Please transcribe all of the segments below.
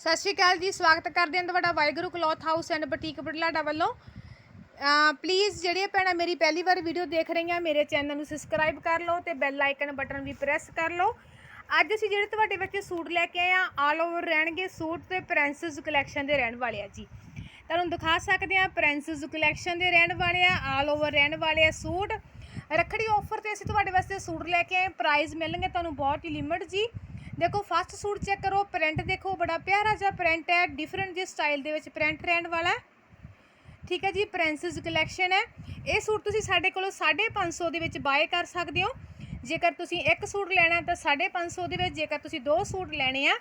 ਸਤਿ ਸ਼੍ਰੀ ਅਕਾਲ ਜੀ, ਸਵਾਗਤ ਕਰਦੇ ਹਾਂ ਤੁਹਾਡਾ Waheguru cloth house and boutique Budhlada ਵੱਲੋਂ। ਪਲੀਜ਼ ਜਿਹੜੀਆਂ ਭੈਣਾਂ ਮੇਰੀ ਪਹਿਲੀ ਵਾਰ ਵੀਡੀਓ ਦੇਖ ਰਹੀਆਂ, ਮੇਰੇ ਚੈਨਲ ਨੂੰ ਸਬਸਕ੍ਰਾਈਬ ਕਰ ਲਓ ਤੇ ਬੈਲ ਆਈਕਨ ਬਟਨ ਵੀ ਪ੍ਰੈਸ ਕਰ ਲਓ। ਅੱਜ ਅਸੀਂ ਜਿਹੜੇ ਤੁਹਾਡੇ ਵਿੱਚ ਸੂਟ ਲੈ ਕੇ ਆਏ ਆ ਆਲ ਓਵਰ ਰਹਿਣਗੇ ਸੂਟ ਤੇ ਪ੍ਰਿੰਸਸ ਕਲੈਕਸ਼ਨ ਦੇ ਰਹਿਣ ਵਾਲੇ ਆ ਜੀ। ਤੁਹਾਨੂੰ ਦਿਖਾ ਸਕਦੇ ਆ ਪ੍ਰਿੰਸਸ ਕਲੈਕਸ਼ਨ ਦੇ ਰਹਿਣ ਵਾਲੇ ਆ ਆਲ ਓਵਰ ਰਹਿਣ ਵਾਲੇ ਆ ਸੂਟ। ਰੱਖੜੀ ਆਫਰ ਤੇ ਅਸੀਂ ਤੁਹਾਡੇ ਵਾਸਤੇ ਸੂਟ ਲੈ ਕੇ ਆਏ ਪ੍ਰਾਈਸ ਮਿਲਣਗੇ ਤੁਹਾਨੂੰ ਬਹੁਤ ਹੀ ਲਿਮਿਟ ਜੀ। ਦੇਖੋ ਫਸਟ ਸੂਟ ਚੈੱਕ ਕਰੋ ਪ੍ਰਿੰਟ ਦੇਖੋ, ਬੜਾ ਪਿਆਰਾ ਜਿਹਾ ਪ੍ਰਿੰਟ ਹੈ ਡਿਫਰੈਂਟ ਜਿਹੇ ਸਟਾਈਲ ਦੇ ਵਿੱਚ ਪ੍ਰਿੰਟ ਰਹਿਣ ਵਾਲਾ ਠੀਕ ਹੈ ਜੀ ਪ੍ਰਿੰਸਸ ਕਲੈਕਸ਼ਨ ਹੈ। ਇਹ ਸੂਟ ਤੁਸੀਂ ਸਾਡੇ ਕੋਲੋਂ 550 ਦੇ ਵਿੱਚ ਬਾਏ ਕਰ ਸਕਦੇ ਹੋ। ਜੇਕਰ ਤੁਸੀਂ ਇੱਕ ਸੂਟ ਲੈਣਾ ਤਾਂ 550 ਦੇ ਵਿੱਚ, ਜੇਕਰ ਤੁਸੀਂ ਦੋ ਸੂਟ ਲੈਣੇ ਆ,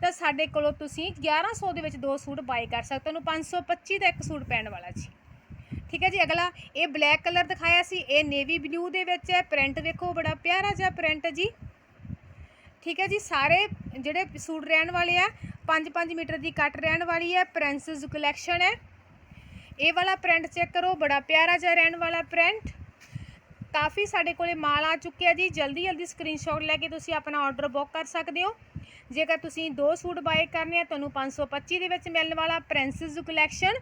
ਤਾਂ ਸਾਡੇ ਕੋਲੋਂ ਤੁਸੀਂ 1100 ਦੇ ਵਿੱਚ ਦੋ ਸੂਟ ਬਾਏ ਕਰ ਸਕਦੇ ਹੋ। ਤੁਹਾਨੂੰ 525 ਦਾ ਇੱਕ ਸੂਟ ਪੈਣ ਵਾਲਾ ਜੀ। ਠੀਕ ਹੈ ਜੀ, ਅਗਲਾ, ਇਹ ਬਲੈਕ ਕਲਰ ਦਿਖਾਇਆ ਸੀ, ਇਹ ਨੇਵੀ ਬਲੂ ਦੇ ਵਿੱਚ ਹੈ। ਪ੍ਰਿੰਟ ਵੇਖੋ ਬੜਾ ਪਿਆਰਾ ਜਿਹਾ ਪ੍ਰਿੰਟ ਜੀ। ਠੀਕ ਹੈ ਜੀ, ਸਾਰੇ ਜਿਹੜੇ ਸੂਟ ਰਹਿਣ ਵਾਲੇ ਆ 5-5 ਮੀਟਰ ਦੀ ਕੱਟ ਰਹਿਣ ਵਾਲੀ ਹੈ ਪ੍ਰਿੰਸਸ ਕਲੈਕਸ਼ਨ ਹੈ। ਇਹ ਵਾਲਾ ਪ੍ਰਿੰਟ ਚੈੱਕ ਕਰੋ, ਬੜਾ ਪਿਆਰਾ ਜਿਹਾ ਰਹਿਣ ਵਾਲਾ ਪ੍ਰਿੰਟ ਕਾਫੀ ਸਾਡੇ ਕੋਲੇ ਮਾਲ ਆ ਚੁੱਕਿਆ ਜੀ ਜਲਦੀ ਜਲਦੀ ਸਕਰੀਨਸ਼ਾਟ ਲੈ ਕੇ ਤੁਸੀਂ ਆਪਣਾ ਆਰਡਰ ਬੁੱਕ ਕਰ ਸਕਦੇ ਹੋ। ਜੇਕਰ ਤੁਸੀਂ ਦੋ ਸੂਟ ਬਾਏ ਕਰਨੇ ਆ, ਤੁਹਾਨੂੰ 525 ਦੇ ਵਿੱਚ ਮਿਲਣ ਵਾਲਾ ਪ੍ਰਿੰਸਸ ਕਲੈਕਸ਼ਨ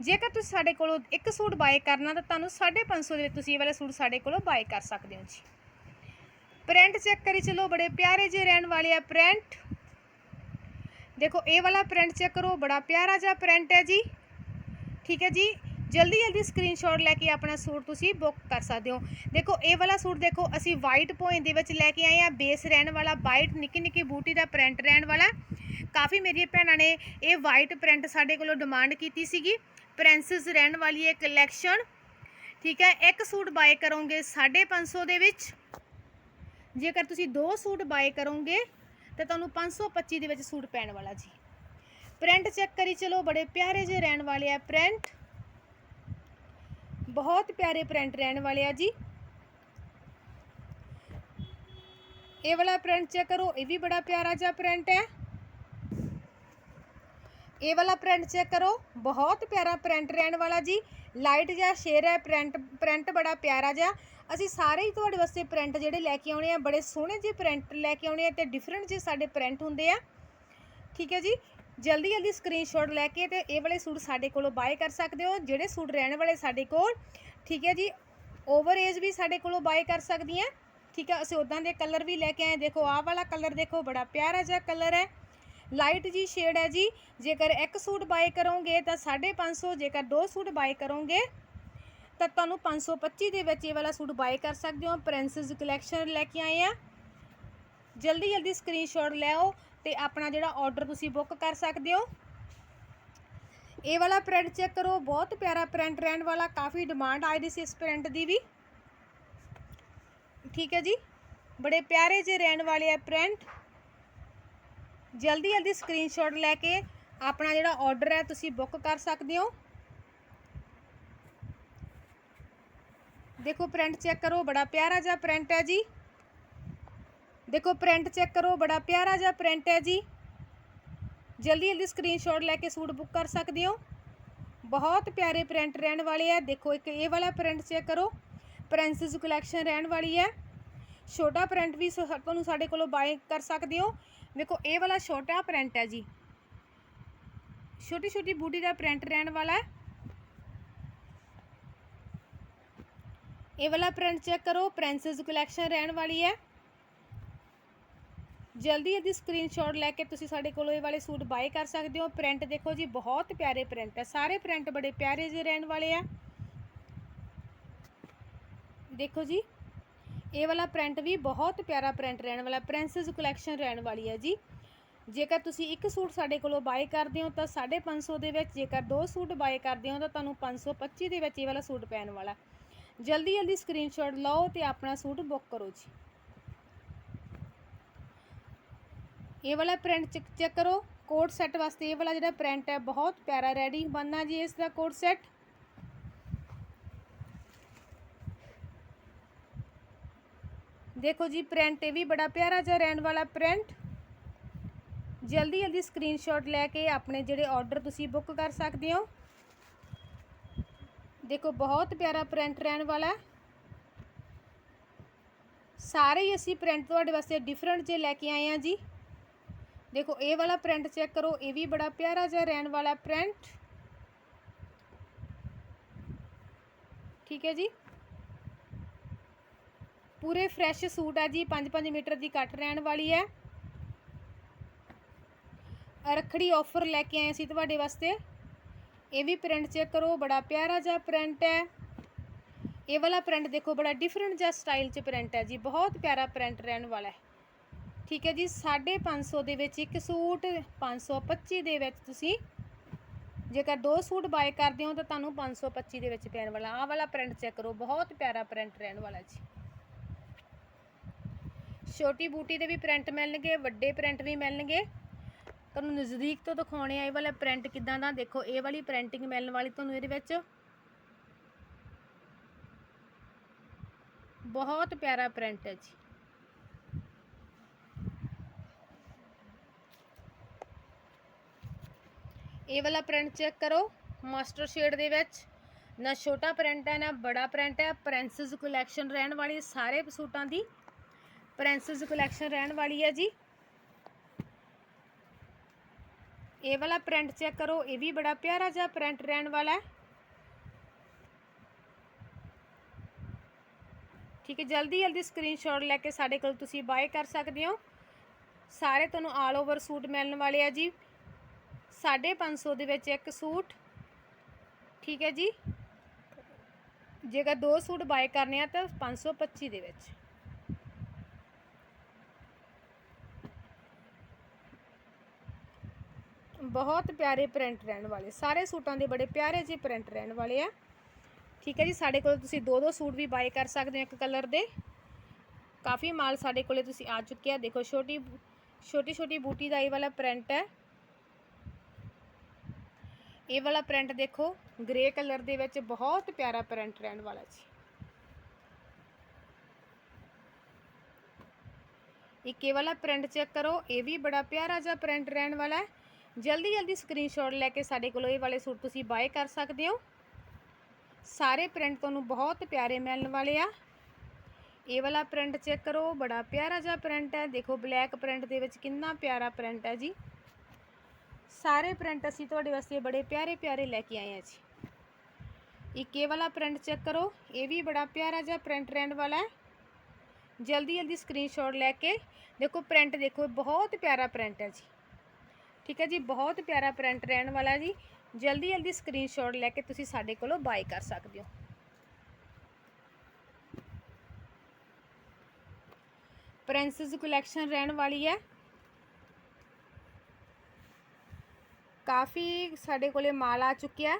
ਜੇਕਰ ਤੁਸੀਂ ਸਾਡੇ ਕੋਲੋਂ ਇੱਕ ਸੂਟ ਬਾਏ ਕਰਨਾ ਤਾਂ ਤੁਹਾਨੂੰ 550 ਦੇ ਵਿੱਚ ਤੁਸੀਂ ਇਹ ਵਾਲਾ ਸੂਟ ਸਾਡੇ ਕੋਲੋਂ ਬਾਏ ਕਰ ਸਕਦੇ ਹੋ ਜੀ। ਪ੍ਰਿੰਟ ਚੈੱਕ ਕਰੀ, ਚਲੋ ਬੜੇ ਪਿਆਰੇ ਜਿਹੇ ਰਹਿਣ ਵਾਲੇ ਆ ਪ੍ਰਿੰਟ ਦੇਖੋ, ਇਹ ਵਾਲਾ ਪ੍ਰਿੰਟ ਚੈੱਕ ਕਰੋ, ਬੜਾ ਪਿਆਰਾ ਜਿਹਾ ਪ੍ਰਿੰਟ ਹੈ ਜੀ। ਠੀਕ ਹੈ ਜੀ? ਜਲਦੀ ਜਲਦੀ ਸਕਰੀਨਸ਼ਾਟ ਲੈ ਕੇ ਆਪਣਾ ਸੂਟ ਤੁਸੀਂ ਬੁੱਕ ਕਰ ਸਕਦੇ ਹੋ। ਦੇਖੋ, ਇਹ ਵਾਲਾ ਸੂਟ ਦੇਖੋ, ਅਸੀਂ ਵਾਈਟ ਪੋਇੰਟ ਦੇ ਵਿੱਚ ਲੈ ਕੇ ਆਏ ਆ ਬੇਸ ਰਹਿਣ ਵਾਲਾ ਵਾਈਟ ਨਿੱਕੀ ਨਿੱਕੀ ਬੂਟੀ ਦਾ ਪ੍ਰਿੰਟ ਰਹਿਣ ਵਾਲਾ। ਕਾਫੀ ਮੇਰੀਆਂ ਭੈਣਾਂ ਨੇ ਇਹ ਵਾਈਟ ਪ੍ਰਿੰਟ ਸਾਡੇ ਕੋਲੋਂ ਡਿਮਾਂਡ ਕੀਤੀ ਸੀਗੀ। ਪ੍ਰਿੰਸਸ ਰਹਿਣ ਵਾਲੀ ਇਹ ਕਲੈਕਸ਼ਨ ਠੀਕ ਹੈ, ਇੱਕ ਸੂਟ ਬਾਏ ਕਰੋਗੇ 550 ਦੇ ਵਿੱਚ। ਜੇਕਰ ਤੁਸੀਂ ਦੋ ਸੂਟ ਬਾਏ ਕਰੋਗੇ, ਤਾਂ ਤੁਹਾਨੂੰ 525 ਦੇ ਵਿੱਚ ਸੂਟ ਪੈਣ ਵਾਲਾ ਜੀ। ਪ੍ਰਿੰਟ ਚੈੱਕ ਕਰੀ ਚਲੋ, ਬੜੇ ਪਿਆਰੇ ਜਿਹੇ ਰਹਿਣ ਵਾਲੇ ਆ ਪ੍ਰਿੰਟ। ਬਹੁਤ ਪਿਆਰੇ ਪ੍ਰਿੰਟ ਰਹਿਣ ਵਾਲੇ ਆ ਜੀ। ਇਹ ਵਾਲਾ ਪ੍ਰਿੰਟ ਚੈੱਕ ਕਰੋ, ਇਹ ਵੀ ਬੜਾ ਪਿਆਰਾ ਜਿਹਾ ਪ੍ਰਿੰਟ ਹੈ। ਇਹ ਵਾਲਾ ਪ੍ਰਿੰਟ ਚੈੱਕ ਕਰੋ, ਬਹੁਤ ਪਿਆਰਾ ਪ੍ਰਿੰਟ ਰਹਿਣ ਵਾਲਾ ਜੀ। ਲਾਈਟ ਜਿਹਾ ਸ਼ੇਰ ਹੈ, ਪ੍ਰਿੰਟ ਪ੍ਰਿੰਟ ਬੜਾ ਪਿਆਰਾ ਜਿਹਾ। ਅਸੀਂ ਸਾਰੇ ਹੀ ਤੁਹਾਡੇ ਵਾਸਤੇ ਪ੍ਰਿੰਟ ਜਿਹੜੇ ਲੈ ਕੇ ਆਉਣੇ ਆ, ਬੜੇ ਸੋਹਣੇ ਜਿਹੇ ਪ੍ਰਿੰਟ ਲੈ ਕੇ ਆਉਣੇ ਆ ਤੇ ਡਿਫਰੈਂਟ ਜਿਹੇ ਸਾਡੇ ਪ੍ਰਿੰਟ ਹੁੰਦੇ ਆ। ਠੀਕ ਹੈ ਜੀ? ਜਲਦੀ ਜਲਦੀ ਸਕਰੀਨਸ਼ਾਟ ਲੈ ਕੇ ਤੇ ਇਹ ਵਾਲੇ ਸੂਟ ਸਾਡੇ ਕੋਲੋਂ ਬਾਏ ਕਰ ਸਕਦੇ ਹੋ, ਜਿਹੜੇ ਸੂਟ ਰਹਿਣ ਵਾਲੇ ਸਾਡੇ ਕੋਲ। ਠੀਕ ਹੈ ਜੀ? ਓਵਰ ਏਜ ਵੀ ਸਾਡੇ ਕੋਲੋਂ ਬਾਏ ਕਰ ਸਕਦੀਆਂ। ਠੀਕ ਹੈ? ਅਸੀਂ ਉਦਾਂ ਦੇ ਕਲਰ ਵੀ ਲੈ ਕੇ ਆਏ ਦੇਖੋ, ਆਹ ਵਾਲਾ ਕਲਰ ਦੇਖੋ, ਬੜਾ ਪਿਆਰਾ ਜਿਹਾ ਕਲਰ ਹੈ। ਲਾਈਟ ਜੀ ਸ਼ੇਡ ਹੈ ਜੀ। ਜੇਕਰ ਇੱਕ ਸੂਟ ਬਾਏ ਕਰੋਗੇ ਤਾਂ 550 ਜੇਕਰ ਦੋ ਸੂਟ ਬਾਏ ਕਰੋਗੇ ਤਾਂ ਤੁਹਾਨੂੰ 525 ਦੇ ਵਿੱਚ ਇਹ ਵਾਲਾ ਸੂਟ ਬਾਏ ਕਰ ਸਕਦੇ ਹੋ। ਪ੍ਰਿੰਸਸ ਕਲੈਕਸ਼ਨ ਲੈ ਕੇ ਆਏ ਆ। ਜਲਦੀ ਜਲਦੀ ਸਕਰੀਨਸ਼ਾਟ ਲੈਓ ਤੇ ਆਪਣਾ ਜਿਹੜਾ ਆਰਡਰ ਤੁਸੀਂ ਬੁੱਕ ਕਰ ਸਕਦੇ ਹੋ। ਇਹ ਵਾਲਾ ਪ੍ਰਿੰਟ ਚੈੱਕ ਕਰੋ। ਬਹੁਤ ਪਿਆਰਾ ਪ੍ਰਿੰਟ ਰਹਿਣ ਵਾਲਾ। ਕਾਫੀ ਡਿਮਾਂਡ ਆਈ ਦੀ ਸੀ ਇਸ ਪ੍ਰਿੰਟ ਦੀ ਵੀ। ਠੀਕ ਹੈ ਜੀ। ਬੜੇ ਪਿਆਰੇ ਜਿਹੇ ਰਹਿਣ ਵਾਲੇ ਆ ਪ੍ਰਿੰਟ ਜਲਦੀ ਜਲਦੀ ਸਕਰੀਨਸ਼ਾਟ ਲੈ ਕੇ ਆਪਣਾ ਜਿਹੜਾ ਆਰਡਰ ਹੈ, ਤੁਸੀਂ ਬੁੱਕ ਕਰ ਸਕਦੇ ਹੋ। ਦੇਖੋ ਪ੍ਰਿੰਟ ਚੈੱਕ ਕਰੋ, ਬੜਾ ਪਿਆਰਾ ਜਿਹਾ ਪ੍ਰਿੰਟ ਹੈ ਜੀ। ਦੇਖੋ ਪ੍ਰਿੰਟ ਚੈੱਕ ਕਰੋ, ਬੜਾ ਪਿਆਰਾ ਜਿਹਾ ਪ੍ਰਿੰਟ ਹੈ ਜੀ। ਜਲਦੀ ਜਲਦੀ ਸਕਰੀਨਸ਼ਾਟ ਲੈ ਕੇ ਸੂਟ ਬੁੱਕ ਕਰ ਸਕਦੇ ਹੋ। ਬਹੁਤ ਪਿਆਰੇ ਪ੍ਰਿੰਟ ਰਹਿਣ ਵਾਲੇ ਆ ਦੇਖੋ ਇੱਕ ਇਹ ਵਾਲਾ ਪ੍ਰਿੰਟ ਚੈੱਕ ਕਰੋ। ਪ੍ਰਿੰਸਸ ਕਲੈਕਸ਼ਨ ਰਹਿਣ ਵਾਲੀ ਹੈ। ਛੋਟਾ ਪ੍ਰਿੰਟ ਵੀ ਸੋ- ਤੁਹਾਨੂੰ ਸਾਡੇ ਕੋਲੋਂ ਬਾਏ ਕਰ ਸਕਦੇ ਹੋ। ਦੇਖੋ ਇਹ ਵਾਲਾ ਛੋਟਾ ਪ੍ਰਿੰਟ ਹੈ ਜੀ। ਛੋਟੀ ਛੋਟੀ ਬੂਟੀ ਦਾ ਪ੍ਰਿੰਟ ਰਹਿਣ ਵਾਲਾ ਹੈ। ਇਹ ਵਾਲਾ ਪ੍ਰਿੰਟ ਚੈੱਕ ਕਰੋ ਪ੍ਰਿੰਸਸ ਕਲੈਕਸ਼ਨ ਰਹਿਣ ਵਾਲੀ ਹੈ। ਜਲਦੀ ਜਲਦੀ ਸਕਰੀਨਸ਼ਾਟ ਲੈ ਕੇ ਤੁਸੀਂ ਸਾਡੇ ਕੋਲੋਂ ਇਹ ਵਾਲੇ ਸੂਟ ਬਾਏ ਕਰ ਸਕਦੇ ਹੋ। ਪ੍ਰਿੰਟ ਦੇਖੋ ਜੀ, ਬਹੁਤ ਪਿਆਰੇ ਪ੍ਰਿੰਟ ਹੈ। ਸਾਰੇ ਪ੍ਰਿੰਟ ਬੜੇ ਪਿਆਰੇ ਜਿਹੇ ਰਹਿਣ ਵਾਲੇ ਆ। ਦੇਖੋ ਜੀ, ਇਹ ਵਾਲਾ ਪ੍ਰਿੰਟ ਵੀ ਬਹੁਤ ਪਿਆਰਾ ਪ੍ਰਿੰਟ ਰਹਿਣ ਵਾਲਾ ਪ੍ਰਿੰਸਸ ਕਲੈਕਸ਼ਨ ਰਹਿਣ ਵਾਲੀ ਹੈ ਜੀ। ਜੇਕਰ ਤੁਸੀਂ ਇੱਕ ਸੂਟ ਸਾਡੇ ਕੋਲੋਂ ਬਾਏ ਕਰਦੇ ਹੋ, ਤਾਂ 550 ਦੇ ਵਿੱਚ, ਜੇਕਰ ਦੋ ਸੂਟ ਬਾਏ ਕਰਦੇ ਹੋ, ਤਾਂ ਤੁਹਾਨੂੰ 525 ਦੇ ਵਿੱਚ ਇਹ ਵਾਲਾ ਸੂਟ ਪੈਣ ਵਾਲਾ। ਜਲਦੀ ਜਲਦੀ ਸਕਰੀਨਸ਼ਾਟ ਲਓ ਤੇ ਆਪਣਾ ਸੂਟ ਬੁੱਕ ਕਰੋ ਜੀ। ਇਹ ਵਾਲਾ ਪ੍ਰਿੰਟ ਚੈੱਕ ਚੈੱਕ ਕਰੋ। ਕੋਟ ਸੈੱਟ ਵਾਸਤੇ ਇਹ ਵਾਲਾ ਜਿਹੜਾ ਪ੍ਰਿੰਟ ਹੈ, ਬਹੁਤ ਪਿਆਰਾ ਰੈਡੀ ਬਣਨਾ ਜੀ ਇਸ ਦਾ ਕੋਟ ਸੈੱਟ ਦੇਖੋ ਜੀ ਪ੍ਰਿੰਟ ਇਹ ਵੀ ਬੜਾ ਪਿਆਰਾ ਜਿਹਾ ਰਹਿਣ ਵਾਲਾ ਪ੍ਰਿੰਟ ਜਲਦੀ ਜਲਦੀ ਸਕਰੀਨਸ਼ਾਟ ਲੈ ਕੇ ਆਪਣੇ ਜਿਹੜੇ ਆਰਡਰ ਤੁਸੀਂ ਬੁੱਕ ਕਰ ਸਕਦੇ ਹੋ। ਦੇਖੋ ਬਹੁਤ ਪਿਆਰਾ ਪ੍ਰਿੰਟ ਰਹਿਣ ਵਾਲਾ ਹੈ। ਸਾਰੇ ਹੀ ਅਸੀਂ ਪ੍ਰਿੰਟ ਤੁਹਾਡੇ ਵਾਸਤੇ ਡਿਫਰੈਂਟ ਜੇ ਲੈ ਕੇ ਆਏ ਆ ਜੀ। ਦੇਖੋ, ਇਹ ਵਾਲਾ ਪ੍ਰਿੰਟ ਚੈੱਕ ਕਰੋ, ਇਹ ਵੀ ਬੜਾ ਪਿਆਰਾ ਜਿਹਾ ਰਹਿਣ ਵਾਲਾ ਪ੍ਰਿੰਟ ਠੀਕ ਹੈ ਜੀ। ਪੂਰੇ ਫਰੈਸ਼ ਸੂਟ ਹੈ ਜੀ 5-5 ਮੀਟਰ ਦੀ ਕੱਟ ਰਹਿਣ ਵਾਲੀ ਹੈ। ਰੱਖੜੀ ਆਫਰ ਲੈ ਕੇ ਆਏ ਸੀ ਤੁਹਾਡੇ ਵਾਸਤੇ। ਇਹ ਵੀ ਪ੍ਰਿੰਟ ਚੈੱਕ ਕਰੋ, ਬੜਾ ਪਿਆਰਾ ਜਿਹਾ ਪ੍ਰਿੰਟ ਹੈ। ਇਹ ਵਾਲਾ ਪ੍ਰਿੰਟ ਦੇਖੋ, ਬੜਾ ਡਿਫਰੈਂਟ ਜਿਹਾ ਸਟਾਈਲ 'ਚ ਪ੍ਰਿੰਟ ਹੈ ਜੀ, ਬਹੁਤ ਪਿਆਰਾ ਪ੍ਰਿੰਟ ਰਹਿਣ ਵਾਲਾ ਹੈ। ਠੀਕ ਹੈ ਜੀ 550 ਦੇ ਵਿੱਚ ਇੱਕ ਸੂਟ 525 ਦੇ ਵਿੱਚ ਤੁਸੀਂ ਜੇਕਰ ਦੋ ਸੂਟ ਬਾਏ ਕਰਦੇ ਹੋ ਤਾਂ ਤੁਹਾਨੂੰ 525 ਦੇ ਵਿੱਚ ਪੈਣ ਵਾਲਾ। ਆਹ ਵਾਲਾ ਪ੍ਰਿੰਟ ਚੈੱਕ ਕਰੋ, ਬਹੁਤ ਪਿਆਰਾ ਪ੍ਰਿੰਟ ਰਹਿਣ ਵਾਲਾ ਜੀ। ਛੋਟੀ ਬੂਟੀ ਦੇ ਵੀ ਪ੍ਰਿੰਟ ਮਿਲਣਗੇ, ਵੱਡੇ ਪ੍ਰਿੰਟ ਵੀ ਮਿਲਣਗੇ। ਤੁਹਾਨੂੰ ਨਜ਼ਦੀਕ ਤੋਂ ਦਿਖਾਉਣੇ ਆ ਇਹ ਵਾਲਾ ਪ੍ਰਿੰਟ ਕਿਦਾਂ ਦਾ, ਦੇਖੋ, ਇਹ ਵਾਲੀ ਪ੍ਰਿੰਟਿੰਗ ਮਿਲਣ ਵਾਲੀ ਤੁਹਾਨੂੰ ਇਹਦੇ ਵਿੱਚ ਬਹੁਤ ਪਿਆਰਾ ਪ੍ਰਿੰਟ ਹੈ ਜੀ। ਇਹ ਵਾਲਾ ਪ੍ਰਿੰਟ ਚੈੱਕ ਕਰੋ ਮਾਸਟਰ ਸ਼ੇਡ ਦੇ ਵਿੱਚ। ਨਾ ਛੋਟਾ ਪ੍ਰਿੰਟ ਹੈ, ਨਾ ਬੜਾ ਪ੍ਰਿੰਟ ਹੈ ਪ੍ਰਿੰਸਸ ਕਲੈਕਸ਼ਨ ਰਹਿਣ ਵਾਲੀ ਸਾਰੇ ਸੂਟਾਂ ਦੀ ਪ੍ਰਿੰਸਸ ਕਲੈਕਸ਼ਨ ਰਹਿਣ ਵਾਲੀ ਹੈ ਜੀ। ਇਹ ਵਾਲਾ ਪ੍ਰਿੰਟ ਚੈੱਕ ਕਰੋ, ਇਹ ਵੀ ਬੜਾ ਪਿਆਰਾ ਜਿਹਾ ਪ੍ਰਿੰਟ ਰਹਿਣ ਵਾਲਾ ਹੈ। ਠੀਕ ਹੈ, ਜਲਦੀ ਜਲਦੀ ਸਕਰੀਨਸ਼ਾਟ ਲੈ ਕੇ ਸਾਡੇ ਕੋਲ ਤੁਸੀਂ ਬਾਏ ਕਰ ਸਕਦੇ ਹੋ। ਸਾਰੇ ਤੁਹਾਨੂੰ ਆਲ ਓਵਰ ਸੂਟ ਮਿਲਣ ਵਾਲੇ ਆ ਜੀ। 550 ਦੇ ਵਿੱਚ ਇੱਕ ਸੂਟ ਠੀਕ ਹੈ ਜੀ। ਜੇਕਰ ਦੋ ਸੂਟ ਬਾਏ ਕਰਨੇ ਆ ਤਾਂ 525 ਦੇ ਵਿੱਚ। ਬਹੁਤ ਪਿਆਰੇ ਪ੍ਰਿੰਟ ਰਹਿਣ ਵਾਲੇ। ਸਾਰੇ ਸੂਟਾਂ ਦੇ ਬੜੇ ਪਿਆਰੇ ਜਿਹੇ ਪ੍ਰਿੰਟ ਰਹਿਣ ਵਾਲੇ ਆ। ਠੀਕ ਹੈ ਜੀ, ਸਾਡੇ ਕੋਲ ਤੁਸੀਂ ਦੋ ਦੋ ਸੂਟ ਵੀ ਬਾਏ ਕਰ ਸਕਦੇ ਹੋ ਇੱਕ ਕਲਰ ਦੇ। ਕਾਫੀ ਮਾਲ ਸਾਡੇ ਕੋਲੇ ਤੁਸੀਂ ਆ ਚੁੱਕਿਆ। ਦੇਖੋ, ਛੋਟੀ ਛੋਟੀ ਛੋਟੀ ਬੂਟੀ ਦਾ ਇਹ ਵਾਲਾ ਪ੍ਰਿੰਟ ਹੈ। ਇਹ ਵਾਲਾ ਪ੍ਰਿੰਟ ਦੇਖੋ ਗ੍ਰੇ ਕਲਰ ਦੇ ਵਿੱਚ ਬਹੁਤ ਪਿਆਰਾ ਪ੍ਰਿੰਟ ਰਹਿਣ ਵਾਲਾ ਜੀ। ਇੱਕ ਇਹ ਵਾਲਾ ਪ੍ਰਿੰਟ ਚੈੱਕ ਕਰੋ, ਇਹ ਵੀ ਬੜਾ ਪਿਆਰਾ ਜਿਹਾ ਪ੍ਰਿੰਟ ਰਹਿਣ ਵਾਲਾ ਹੈ। ਜਲਦੀ ਜਲਦੀ ਸਕਰੀਨਸ਼ਾਟ ਲੈ ਕੇ ਸਾਡੇ ਕੋਲੋਂ ਇਹ ਵਾਲੇ ਸੂਟ ਤੁਸੀਂ ਬਾਏ ਕਰ ਸਕਦੇ ਹੋ। ਸਾਰੇ ਪ੍ਰਿੰਟ ਤੁਹਾਨੂੰ ਬਹੁਤ ਪਿਆਰੇ ਮਿਲਣ ਵਾਲੇ ਆ। ਇਹ ਵਾਲਾ ਪ੍ਰਿੰਟ ਚੈੱਕ ਕਰੋ, ਬੜਾ ਪਿਆਰਾ ਜਿਹਾ ਪ੍ਰਿੰਟ ਹੈ। ਦੇਖੋ ਬਲੈਕ ਪ੍ਰਿੰਟ ਦੇ ਵਿੱਚ ਕਿੰਨਾ ਪਿਆਰਾ ਪ੍ਰਿੰਟ ਹੈ ਜੀ। ਸਾਰੇ ਪ੍ਰਿੰਟ ਅਸੀਂ ਤੁਹਾਡੇ ਵਾਸਤੇ ਬੜੇ ਪਿਆਰੇ ਪਿਆਰੇ ਲੈ ਕੇ ਆਏ ਆ ਜੀ। ਇੱਕ ਇਹ ਵਾਲਾ ਪ੍ਰਿੰਟ ਚੈੱਕ ਕਰੋ, ਇਹ ਵੀ ਬੜਾ ਪਿਆਰਾ ਜਿਹਾ ਪ੍ਰਿੰਟ ਰਹਿਣ ਵਾਲਾ ਹੈ। ਜਲਦੀ ਜਲਦੀ ਸਕਰੀਨਸ਼ਾਟ ਲੈ ਕੇ, ਦੇਖੋ ਪ੍ਰਿੰਟ ਦੇਖੋ ਬਹੁਤ ਪਿਆਰਾ ਪ੍ਰਿੰਟ ਹੈ ਜੀ। ਠੀਕ ਹੈ ਜੀ, ਬਹੁਤ ਪਿਆਰਾ ਪ੍ਰਿੰਟ ਰਹਿਣ ਵਾਲਾ ਜੀ। ਜਲਦੀ ਜਲਦੀ ਸਕਰੀਨਸ਼ਾਟ ਲੈ ਕੇ ਤੁਸੀਂ ਸਾਡੇ ਕੋਲੋਂ ਬਾਈ ਕਰ ਸਕਦੇ ਹੋ। ਪ੍ਰਿੰਸਸ ਕਲੈਕਸ਼ਨ ਰਹਿਣ ਵਾਲੀ ਹੈ। ਕਾਫੀ ਸਾਡੇ ਕੋਲੇ ਮਾਲ ਆ ਚੁੱਕਿਆ।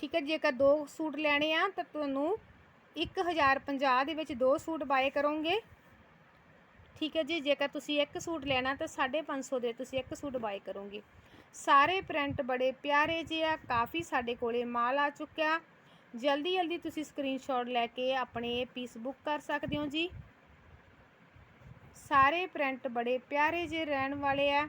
ਠੀਕ ਹੈ ਜੇਕਰ ਦੋ ਸੂਟ ਲੈਣੇ ਆ ਤਾਂ ਤੁਹਾਨੂੰ 1050 ਦੇ ਵਿੱਚ ਦੋ ਸੂਟ ਬਾਏ ਕਰੋਗੇ। ਠੀਕ ਹੈ ਜੀ, ਜੇਕਰ ਤੁਸੀਂ ਇੱਕ ਸੂਟ ਲੈਣਾ ਤਾਂ 550 ਦੇ ਤੁਸੀਂ ਇੱਕ ਸੂਟ ਬਾਏ ਕਰੋਗੇ। ਸਾਰੇ ਪ੍ਰਿੰਟ ਬੜੇ ਪਿਆਰੇ ਜਿਹੇ ਆ, ਕਾਫੀ ਸਾਡੇ ਕੋਲੇ ਮਾਲ ਆ ਚੁੱਕਿਆ। ਜਲਦੀ ਜਲਦੀ ਤੁਸੀਂ ਸਕਰੀਨਸ਼ਾਟ ਲੈ ਕੇ ਆਪਣੇ ਪੀਸ ਬੁੱਕ ਕਰ ਸਕਦੇ ਹੋ ਜੀ। ਸਾਰੇ ਪ੍ਰਿੰਟ ਬੜੇ ਪਿਆਰੇ ਜਿਹੇ ਰਹਿਣ ਵਾਲੇ ਆ।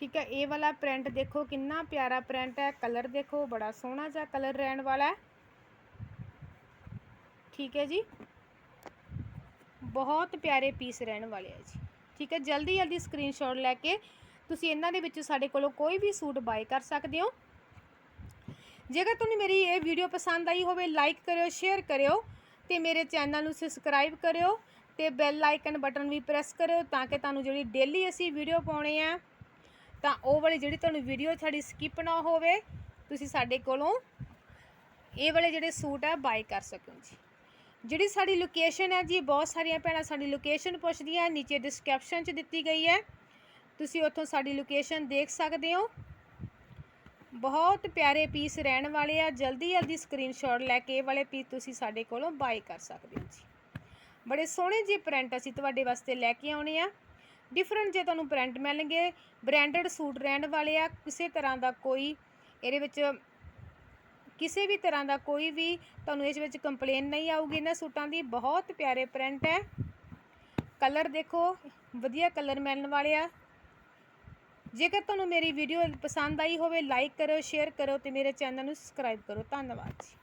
ਠੀਕ ਹੈ, ਇਹ ਵਾਲਾ ਪ੍ਰਿੰਟ ਦੇਖੋ, ਕਿੰਨਾ ਪਿਆਰਾ ਪ੍ਰਿੰਟ ਹੈ। ਕਲਰ ਦੇਖੋ, ਬੜਾ ਸੋਹਣਾ ਜਿਹਾ ਕਲਰ ਰਹਿਣ ਵਾਲਾ ਹੈ। ਠੀਕ ਹੈ ਜੀ। ਬਹੁਤ ਪਿਆਰੇ ਪੀਸ ਰਹਿਣ ਵਾਲੇ ਆ ਜੀ। ਠੀਕ ਹੈ, ਜਲਦੀ ਜਲਦੀ ਸਕਰੀਨਸ਼ਾਟ ਲੈ ਕੇ ਤੁਸੀਂ ਇਹਨਾਂ ਦੇ ਵਿੱਚੋਂ ਸਾਡੇ ਕੋਲੋਂ ਕੋਈ ਵੀ ਸੂਟ ਬਾਏ ਕਰ ਸਕਦੇ ਹੋ। ਜੇਕਰ ਤੁਹਾਨੂੰ ਮੇਰੀ ਇਹ ਵੀਡੀਓ ਪਸੰਦ ਆਈ ਹੋਵੇ ਲਾਈਕ ਕਰਿਓ ਸ਼ੇਅਰ ਕਰਿਓ ਤੇ ਮੇਰੇ ਚੈਨਲ ਨੂੰ ਸਬਸਕ੍ਰਾਈਬ ਕਰਿਓ ਤੇ ਬੈਲ ਆਈਕਨ ਬਟਨ ਵੀ ਪ੍ਰੈਸ ਕਰਿਓ ਤਾਂ ਕਿ ਤੁਹਾਨੂੰ ਜਿਹੜੀ ਡੇਲੀ ਅਸੀਂ ਵੀਡੀਓ ਪਾਉਣੇ ਆ, ਤਾਂ ਉਹ ਵਾਲੀ ਜਿਹੜੀ ਤੁਹਾਨੂੰ ਵੀਡੀਓ ਸਾਡੀ ਸਕਿਪ ਨਾ ਹੋਵੇ, ਤੁਸੀਂ ਸਾਡੇ ਕੋਲੋਂ ਇਹ ਵਾਲੇ ਜਿਹੜੇ ਸੂਟ ਆ ਬਾਈ ਕਰ ਸਕੋ ਜੀ। ਜਿਹੜੀ ਸਾਡੀ ਲੋਕੇਸ਼ਨ ਹੈ ਜੀ ਬਹੁਤ ਸਾਰੀਆਂ ਭੈਣਾਂ ਸਾਡੀ ਲੋਕੇਸ਼ਨ ਪੁੱਛਦੀਆਂ, ਨੀਚੇ ਡਿਸਕ੍ਰਿਪਸ਼ਨ 'ਚ ਦਿੱਤੀ ਗਈ ਹੈ। ਤੁਸੀਂ ਉੱਥੋਂ ਸਾਡੀ ਲੋਕੇਸ਼ਨ ਦੇਖ ਸਕਦੇ ਹੋ। ਬਹੁਤ ਪਿਆਰੇ ਪੀਸ ਰਹਿਣ ਵਾਲੇ ਆ, ਜਲਦੀ ਜਲਦੀ ਸਕਰੀਨਸ਼ਾਟ ਲੈ ਕੇ ਇਹ ਵਾਲੇ ਪੀਸ ਤੁਸੀਂ ਸਾਡੇ ਕੋਲੋਂ ਬਾਈ ਕਰ ਸਕਦੇ ਹੋ ਜੀ। ਬੜੇ ਸੋਹਣੇ ਜਿਹੇ ਪ੍ਰਿੰਟ ਅਸੀਂ ਤੁਹਾਡੇ ਵਾਸਤੇ ਲੈ ਕੇ ਆਉਣੇ ਆ। ਡਿਫਰੈਂਟ ਜੇ ਤੁਹਾਨੂੰ ਪ੍ਰਿੰਟ ਮਿਲਣਗੇ ਬ੍ਰਾਂਡਡ ਸੂਟ ਰਹਿਣ ਵਾਲੇ ਆ, ਕਿਸੇ ਤਰ੍ਹਾਂ ਦਾ ਕੋਈ, ਇਹਦੇ ਵਿੱਚ ਕਿਸੇ ਵੀ ਤਰ੍ਹਾਂ ਦਾ ਕੋਈ ਵੀ ਤੁਹਾਨੂੰ ਇਸ ਵਿੱਚ ਕੰਪਲੇਨ ਨਹੀਂ ਆਊਗੀ। ਇਹਨਾਂ ਸੂਟਾਂ ਦੀ ਬਹੁਤ ਪਿਆਰੇ ਪ੍ਰਿੰਟ ਹੈ। ਕਲਰ ਦੇਖੋ, ਵਧੀਆ ਕਲਰ ਮਿਲਣ ਵਾਲੇ ਆ। ਜੇਕਰ ਤੁਹਾਨੂੰ ਮੇਰੀ ਵੀਡੀਓ ਪਸੰਦ ਆਈ ਹੋਵੇ ਲਾਈਕ ਕਰੋ ਸ਼ੇਅਰ ਕਰੋ ਤੇ ਮੇਰੇ ਚੈਨਲ ਨੂੰ ਸਬਸਕ੍ਰਾਈਬ ਕਰੋ। ਧੰਨਵਾਦ ਜੀ।